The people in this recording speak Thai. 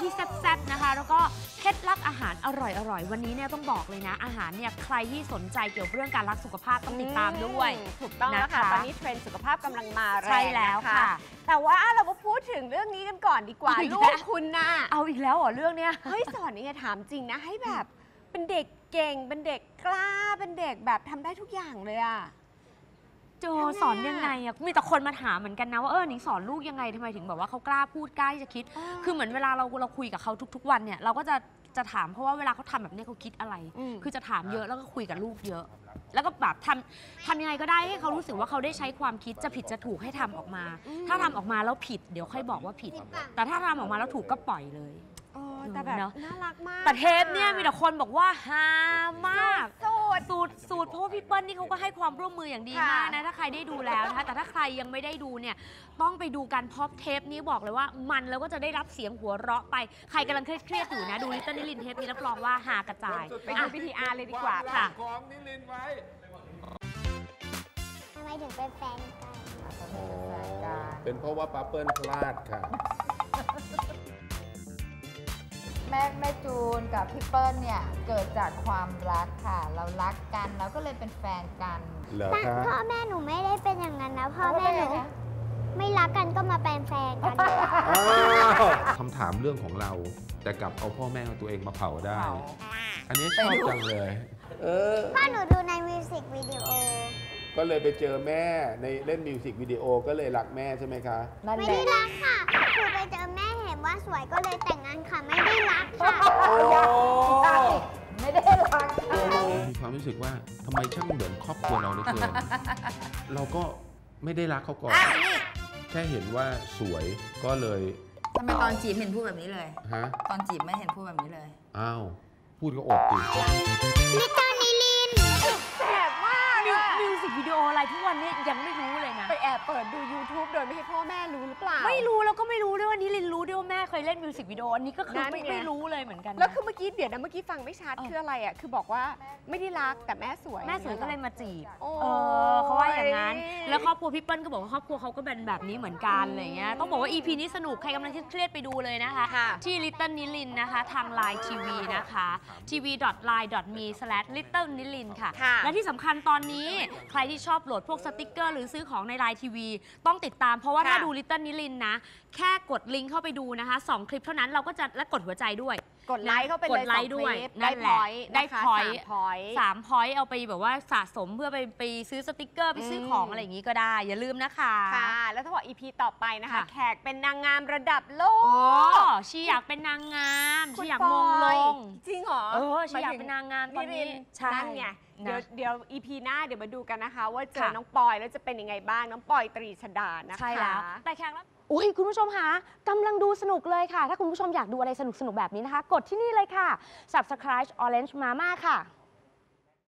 ที่แซ่บๆนะคะ แล้วก็เคล็ดลับอาหารอร่อยๆ วันนี้เนี่ยต้องบอกเลยนะ อาหารเนี่ยใครที่สนใจเกี่ยวกับเรื่องการรักสุขภาพต้องติดตามด้วยอืมถูกต้องแล้วค่ะนะคะตอนนี้เทรนด์สุขภาพกำลังมาแรงใช่แล้วนค่ะ แต่ว่าเรามาพูดถึงเรื่องนี้กันก่อนดีกว่าเอาอีกลูแล้กวคุณน่ะเอาอีกแล้วเหรอเรื่องเนี้ย เฮ้ยสอนยังไงถามจริงนะให้แบบเป็นเด็กเก่งเป็นเด็กกล้าเป็นเด็กแบบทำได้ทุกอย่างเลยอะ โจทำไงอะสอนยังไงอะมีแต่คนมาถามเหมือนกันนะว่าเออหนิงสอนลูกยังไงทำไมถึงแบบว่าเขากล้าพูดกล้าที่จะคิด คือเหมือนเวลาเราเราคุยกับเขาทุก ๆ วันเนี่ยเราก็จะจะถามเพราะว่าเวลาเขาทำแบบเนี้ยเขาคิดอะไร อืม คือจะถามเยอะแล้วก็คุยกับลูกเยอะ แล้วก็แบบทำทำยังไงก็ได้ให้เขารู้สึกว่าเขาได้ใช้ความคิดจะผิดจะถูกให้ทำออกมา ถ้าทำออกมาแล้วผิดเดี๋ยวค่อยบอกว่าผิด แต่ถ้าทำออกมาแล้วถูกก็ปล่อยเลย เออแต่แบบเนอะ น่ารักมากแต่เทปเนี่ยมีแต่คนบอกว่าฮามาก สู ตรสูตรสูตรเพราะว่าพี่เปิ้ลนี่เขาก็ให้ความร่วมมืออย่างดีค่ะมากนะ ถ้าใครได้ดูแล้วนะคะแต่ถ้าใครยังไม่ได้ดูเนี่ย ต้องไปดูกันเพราะเทปนี้บอกเลยว่ามันแล้วก็จะได้รับเสียงหัวเราะไปใครกำลังเครียดๆอยู่นะดูลิตเติ้ลนิลินเทปนี้รับรองว่าหากระจายไปดู VTR เลยดีกว่าค่ะ ของนิลินไว้ ทำไมถึงเป็นแฟนกันอ๋อเป็นเพราะว่าป้าเปิ้ลพลาดค่ะ แม่แม่จูนกับพี่เปิ้ลเนี่ยเกิดจากความรักค่ะ เรารักกันเราก็เลยเป็นแฟนกันเหรอแต่คะพ่อแม่หนูไม่ได้เป็นอย่างนั้นนะพ่อเขาแม่เป็นหนูไงคะไม่รักกันก็มาเป็นแฟนกัน อ้าวคำถามเรื่องของเรา แต่กลับเอาพ่อแม่ของตัวเองมาเผาได้เผาอันนี้ชอบจังเลย เออ พ่อหนูดูในมิวสิกวิดีโอ ก็เลยไปเจอแม่ในเล่นมิวสิกวิดีโอก็เลยรักแม่ใช่ไหมคะ นั่นไม่แหได้ละรักค่ะคือไปเจอแม่เห็นว่า สวยก็เลยแต่งงานค่ะ ไม่ได้รักค่ะโอ้ใช่ไม่ได้รักค่ะมีความรู้สึกว่าทำไมช่างเหมือนครอบครัวเราเหลือเกินเราก็ไม่ได้รักเขาก่อน แค่เห็นว่าสวยก็เลยทำไมตอนจีบไม่เห็นพูดแบบนี้เลยฮะตอนจีบไม่เห็นพูดแบบนี้เลย อ้าว พูดก็อดติลิตเติ้ลนิลินแสบมากมิวอะมิวสิกวิดีโออะไรทุกวันนี้ยังไม่รู้เลยนะไปแอบเปิดดู YouTube โดยไม่ให้พ่อแม่รู้หรือเปล่า ไม่รู้แล้วก็ไม่รู้ด้วยว่านิลินรู้ด้วยว่าแม่เคยเล่นมิวสิกวิดีโออันนี้ก็คือนั่นไม่ไง ไม่รู้เลยเหมือนกันนะแล้วคือเมื่อกี้เดี๋ยวนะเมื่อกี้ฟังไม่ชัดเออคืออะไรอะคือบอกว่าไม่ได้รักแต่แม่สวย แม่สวยก็เลยมาจีบ โอ้เออเขาว่าอย่างนั้นยแล้วครอบครัวพี่เปิ้ลก็บอกว่าครอบครัวเขาก็เป็นแบบนี้เหมือนกันอะไรเงี้ย ต้องบอกว่า EP นี้สนุก ใครกำลังเครียดๆไปดูเลยนะคะ ค่ะที่ Little นิลินนะคะ ทาง Line TV นะคะ tv.line.me/little นิลินค่ะ ค่ะ และที่สำคัญตอนนี้ใครที่ชอบโหลดพวกสติกเกอร์ หรือซื้อของใน Line TV ต้องติดตามเพราะว่าถ้าค่ะดู Little นิลินนะ แค่กดลิงก์เข้าไปดูนะคะสองคลิปเท่านั้นเราก็จะและกดหัวใจด้วย กดไลค์เข้าไปกเลดยไลสองค์ด้วยคลิปนั่ได้นพแหละอยต์ได้นะคะ point สามพอยต์สามพอยต์เอาไปแบบว่าสะสมเพื่อไปไปซื้อสติกเกอร์ไปซื้อของอืม อะไรอย่างนี้ก็ได้ อย่าลืมนะคะ ค่ะ แล้วถ้าบอก EP ต่อไปนะคะ ค่ะ แขกเป็นนางงามระดับโลโอ้กชีอยากเป็นนางงามคุณชีอยากปมงลอยงจริงเหรอเออชีอยากเป็นนางงามตอนนี้ริใช่ นั่นไงเดี๋ยวนะเดี๋ยว EP หน้าเดี๋ยวมาดูกันนะคะ ว่าเจอค่ะ น้องปอยแล้วจะเป็นยังไงบ้างน้องปอยตรีชดานะคะ ใช่แล้วแต่แขกรับ อุ้ยคุณผู้ชมคะกำลังดูสนุกเลยค่ะ ถ้าคุณผู้ชมอยากดูอะไรสนุกๆแบบนี้นะคะ กดที่นี่เลยค่ะ subscribe orange mama ค่ะ